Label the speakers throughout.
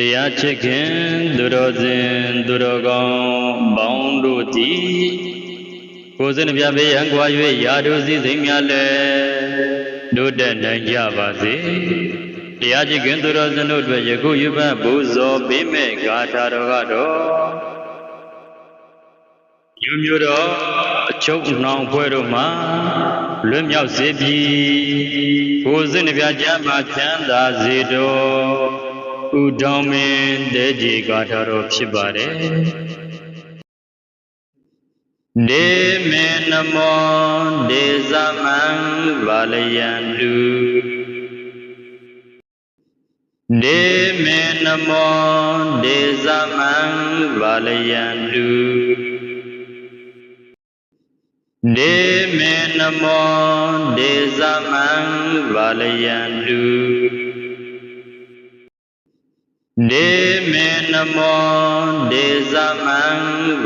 Speaker 1: တရားချစ်ခင်သူတော်စင်သူတော်ကောင်းပေါင်းတို့သည်ကိုယ်စင်ပြပေးရန်ကွာ၍ရာတို့စည်းစိမ်များလည်းတို့တက်နိုင်ကြပါစေတရားချစ်ခင်သူတော်စင်တို့အတွက်ယခုယူပဘုဇောပေးမဲ့ဂါထာတော်ကတော့ယူမျိုးတော်အချုပ်နှောင်ဖွဲ့တို့မှာလွတ်မြောက်စေပြီကိုယ်စင်ပြကြမှာချမ်းသာစေတော် ဥဒေါမင်းတဲ့ကြီးဂါထာတော်ဖြစ်ပါတယ်ဒေမေနမောဒေသမံဗာလယန္တုဒေမေနမောဒေသမံဗာလယန္တုဒေမေနမောဒေသမံဗာလယန္တု ဒေမေနမောဒေသမံ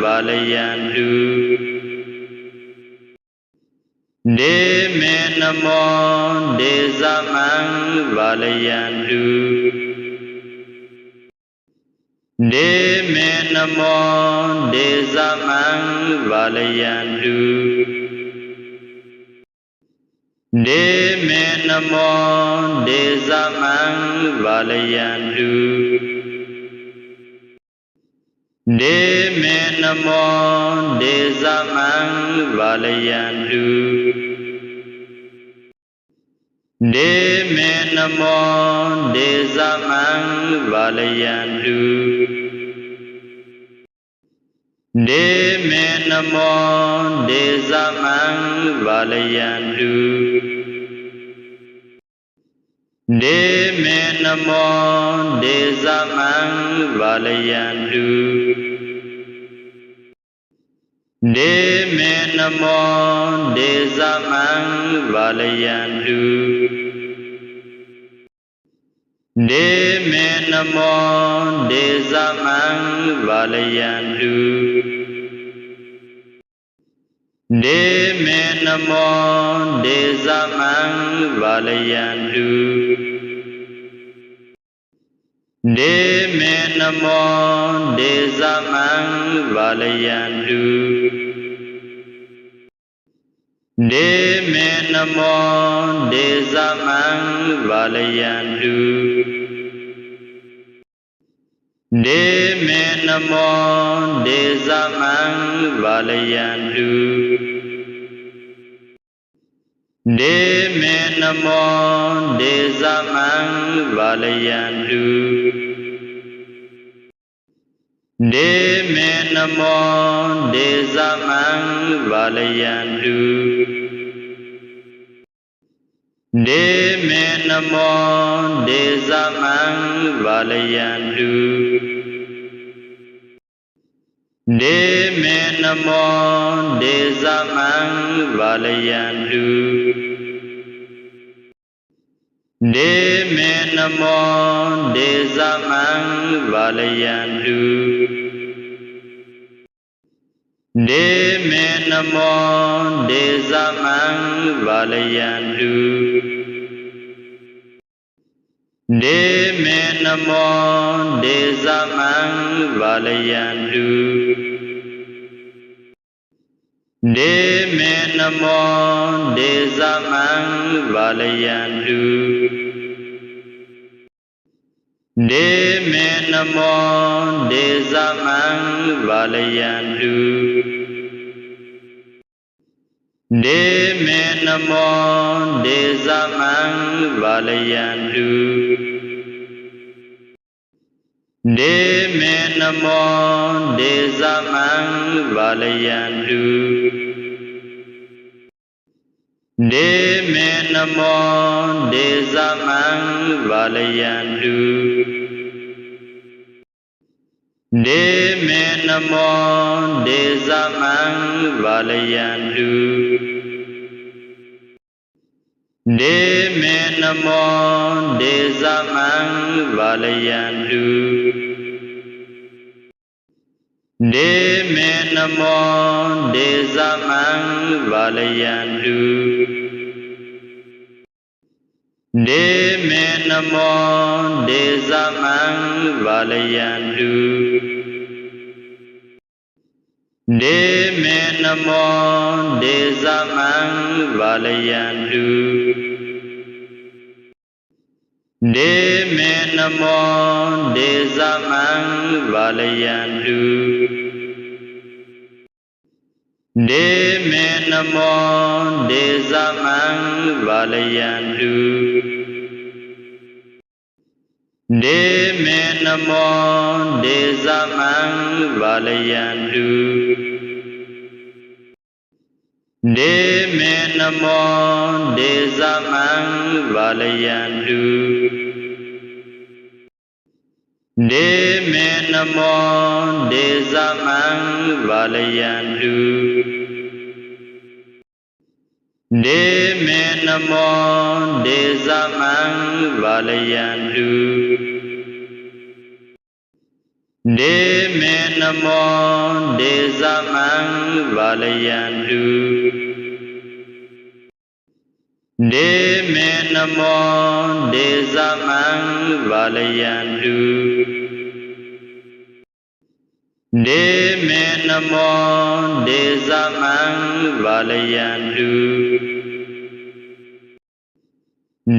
Speaker 1: ဗာလယန္တုဒေမေနမောဒေသမံဗာလယန္တုဒေမေနမောဒေသမံဗာလယန္တု ဒေမေနမောဒေသမံဗာလယန္တုဒေမေနမောဒေသမံဗာလယန္တုဒေမေနမောဒေသမံဗာလယန္တုဒေမေနမောဒေသမံဗာလယန္တု ဒေမေနမောဒေသမံဗာလယန္တုဒေမေနမောဒေသမံဗာလယန္တုဒေမေနမောဒေသမံဗာလယန္တု ဒေမေနမောဒေသမံဗာလယန္တုဒေမေနမောဒေသမံဗာလယန္တုဒေမေနမောဒေသမံဗာလယန္တု ဒေမေနမောဒေသမံဗာလယန္တုဒေမေနမောဒေသမံဗာလယန္တုဒေမေနမောဒေသမံဗာလယန္တု ဒေမေနမောဒေသမံဗာလယန္တုဒေမေနမောဒေသမံဗာလယန္တုဒေမေနမောဒေသမံဗာလယန္တု ဒေမေနမောဒေသမံဗာလယန္တုဒေမေနမောဒေသမံဗာလယန္တုဒေမေနမောဒေသမံဗာလယန္တု ဒေမေနမောဒေသမံဗာလယန္တုဒေမေနမောဒေသမံဗာလယန္တုဒေမေနမောဒေသမံဗာလယန္တု ဒေမေနမောဒေသမံဗာလယန္တုဒေမေနမောဒေသမံဗာလယန္တုဒေမေနမောဒေသမံဗာလယန္တု ဒေမေနမောဒေသမံဗာလယန္တုဒေမေနမောဒေသမံဗာလယန္တုဒေမေနမောဒေသမံဗာလယန္တု ဒေမေနမောဒေသမံဗာလယန္တုဒေမေနမောဒေသမံဗာလယန္တုဒေမေနမောဒေသမံဗာလယန္တု ဒေမေနမောဒေသမံဗာလယန္တုဒေမေနမောဒေသမံဗာလယန္တုဒေမေနမောဒေသမံဗာလယန္တုဒေမေနမောဒေသမံဗာလယန္တု ဒေမေနမောဒေသမံဗာလယန္တုဒေမေနမောဒေသမံဗာလယန္တု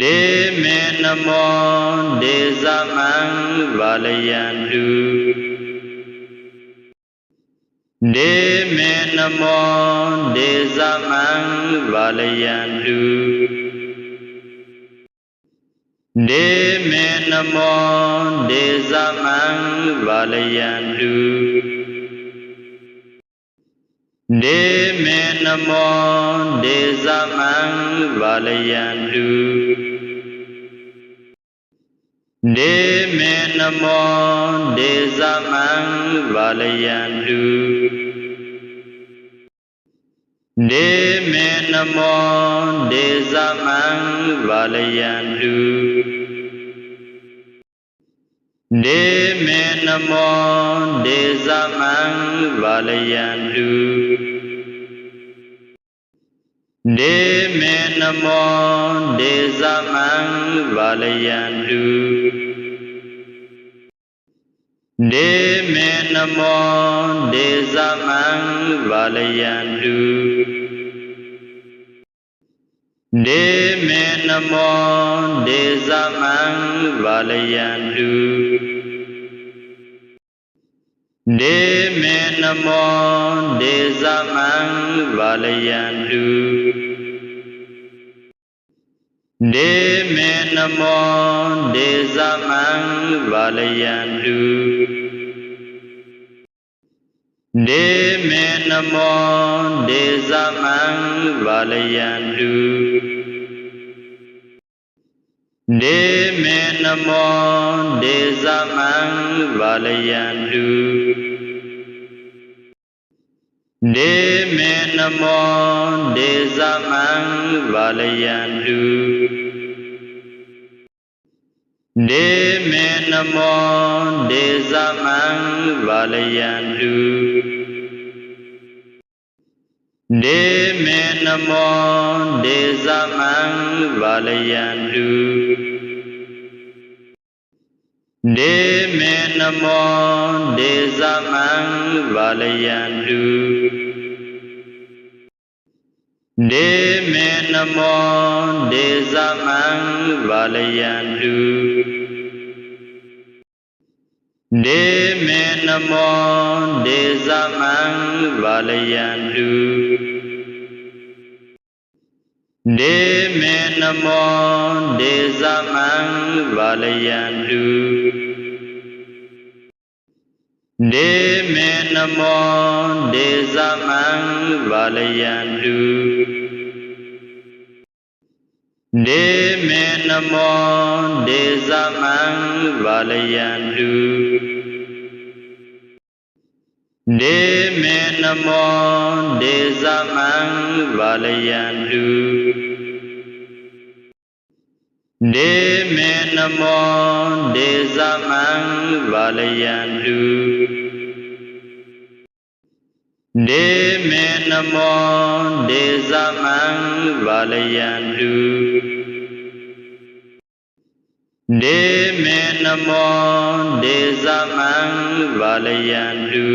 Speaker 1: ဒေမေနမောဒေသမံဗာလယန္တု ဒေမေနမောဒေသမံဗာလယန္တုဒေမေနမောဒေသမံဗာလယန္တုဒေမေနမောဒေသမံဗာလယန္တု ဒေမေနမောဒေသမံဗာလယန္တုဒေမေနမောဒေသမံဗာလယန္တုဒေမေနမောဒေသမံဗာလယန္တု ဒေမေနမောဒေသမံဗာလယန္တုဒေမေနမောဒေသမံဗာလယန္တုဒေမေနမောဒေသမံဗာလယန္တု ဒေမေနမောဒေသမံဗာလယန္တုဒေမေနမောဒေသမံဗာလယန္တုဒေမေနမောဒေသမံဗာလယန္တု ဒေမေနမောဒေသမံဗာလယန္တုဒေမေနမောဒေသမံဗာလယန္တုဒေမေနမောဒေသမံဗာလယန္တု ဒေမေနမောဒေသမံဗာလယန္တုဒေမေနမောဒေသမံဗာလယန္တုဒေမေနမောဒေသမံဗာလယန္တု ဒေမေနမောဒေသမံဗာလယန္တုဒေမေနမောဒေသမံဗာလယန္တုဒေမေနမောဒေသမံဗာလယန္တု ဒေမေနမောဒေသမံဗာလယန္တုဒေမေနမောဒေသမံဗာလယန္တုဒေမေနမောဒေသမံဗာလယန္တု ဒေမေနမောဒေသမံဗာလယန္တုဒေမေနမောဒေသမံဗာလယန္တု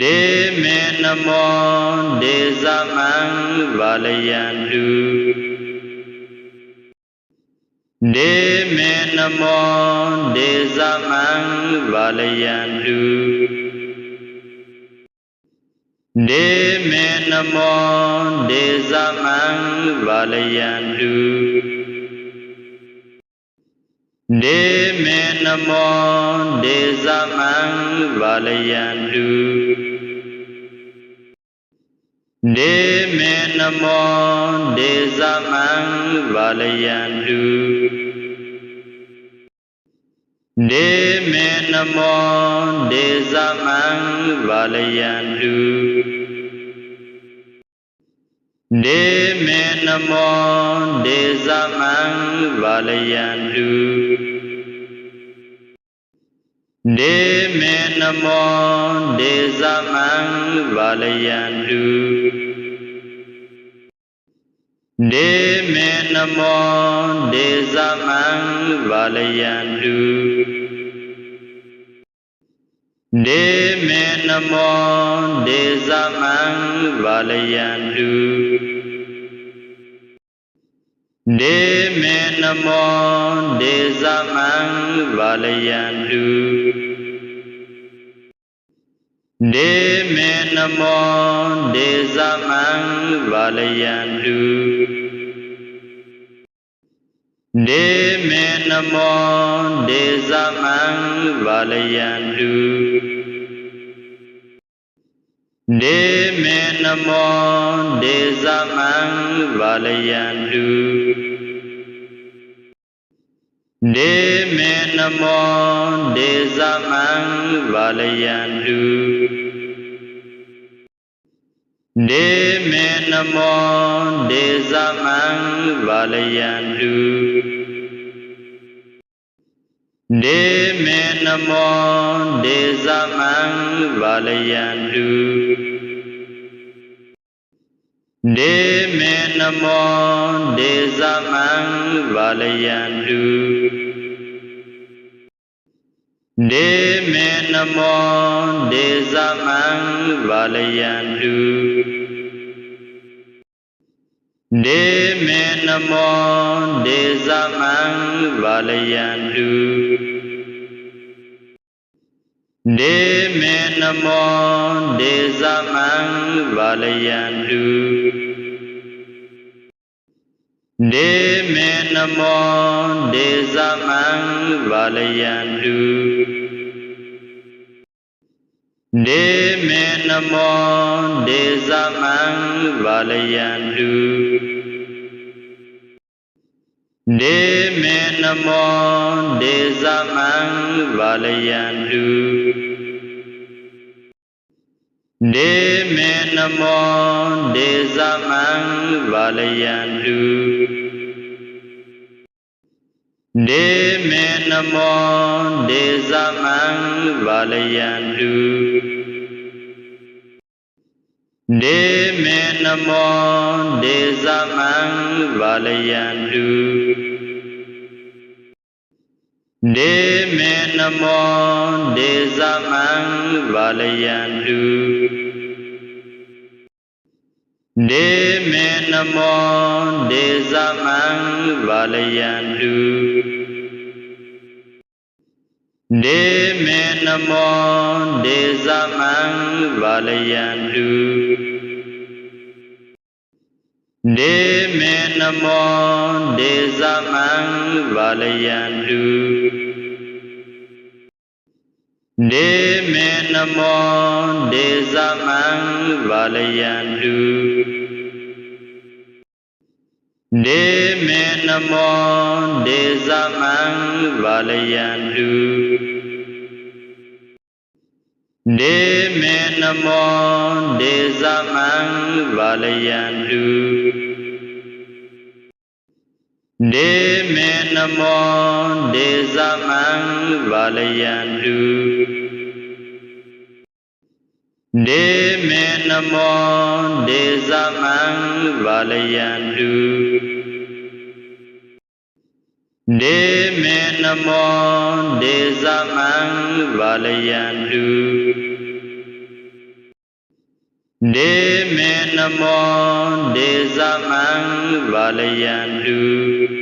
Speaker 1: ဒေမေနမောဒေသမံဗာလယန္တု ဒေမေနမောဒေသမံဗာလယန္တုဒေမေနမောဒေသမံဗာလယန္တုဒေမေနမောဒေသမံဗာလယန္တု ဒေမေနမောဒေသမံဗာလယန္တုဒေမေနမောဒေသမံဗာလယန္တုဒေမေနမောဒေသမံဗာလယန္တုဒေမေနမောဒေသမံဗာလယန္တု ဒေမေနမောဒေသမံဗာလယန္တုဒေမေနမောဒေသမံဗာလယန္တုဒေမေနမောဒေသမံဗာလယန္တု ဒေမေနမောဒေသမံဗာလယန္တုဒေမေနမောဒေသမံဗာလယန္တုဒေမေနမောဒေသမံဗာလယန္တု ဒေမေနမောဒေသမံဗာလယန္တုဒေမေနမောဒေသမံဗာလယန္တုဒေမေနမောဒေသမံဗာလယန္တု ဒေမေနမောဒေသမံဗာလယန္တုဒေမေနမောဒေသမံဗာလယန္တုဒေမေနမောဒေသမံဗာလယန္တု ဒေမေနမောဒေသမံဗာလယန္တုဒေမေနမောဒေသမံဗာလယန္တုဒေမေနမောဒေသမံဗာလယန္တုဒေမေနမောဒေသမံဗာလယန္တု ဒေမေနမောဒေသမံဗာလယန္တုဒေမေနမောဒေသမံဗာလယန္တုဒေမေနမောဒေသမံဗာလယန္တု ဒေမေနမောဒေသမံဗာလယန္တုဒေမေနမောဒေသမံဗာလယန္တုဒေမေနမောဒေသမံဗာလယန္တု ဒေမေနမောဒေသမံဗာလယန္တုဒေမေနမောဒေသမံဗာလယန္တုဒေမေနမောဒေသမံဗာလယန္တု ဒေမေနမောဒေသမံဗာလယန္တုဒေမေနမောဒေသမံဗာလယန္တုဒေမေနမောဒေသမံဗာလယန္တု ဒေမေနမောဒေသမံဗာလယံတုဒေမေနမောဒေသမံဗာလယံတု